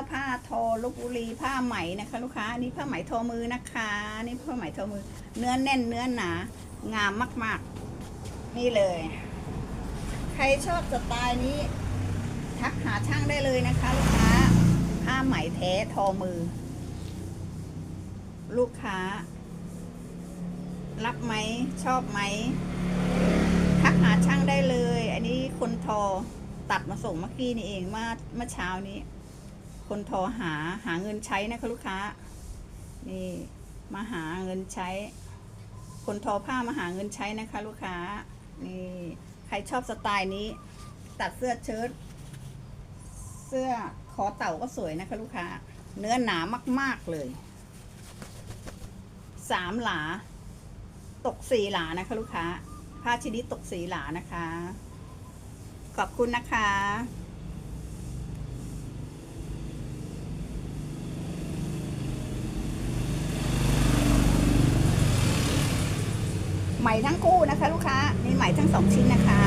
วผ้าทอลบบุรีผ้าไหมนะคะ ลูกค้าอันนี้ผ้าไหมทอมือนะคะ นี่ผ้าไหมทอมือ เนื้อแน่นเนื้อหนา งามมาก ๆ นี่เลย ใครชอบสไตล์นี้ ทักหาช่างได้เลยนะคะ ลูกค้า ผ้าไหมแท้ทอมือ ลูกค้า รับไหมชอบไหมทักหาช่างได้เลย อันนี้คนทอตัดมาส่งเมื่อกี้นี่เองมื่อเมื่อเช้านี้ คนทอหาหาเงินใช้นะคะลูกค้า นี่มาหาเงินใช้ คนทอผ้ามาหาเงินใช้นะคะ ลูกค้า นี่ใครชอบสไตล์นี้ ตัดเสื้อเชิ้ตเสื้อคอเต่าก็สวยนะคะ ลูกค้า เนื้อหนามาก ๆเลยสามหลา ตกสี่หลานะคะ ลูกค้า ผ้าชนิดตกสีหลานะคะ ขอบคุณนะคะ ใหม่ทั้งคู่นะคะ ลูกค้ามีใหม่ทั้งสองชิ้นนะคะ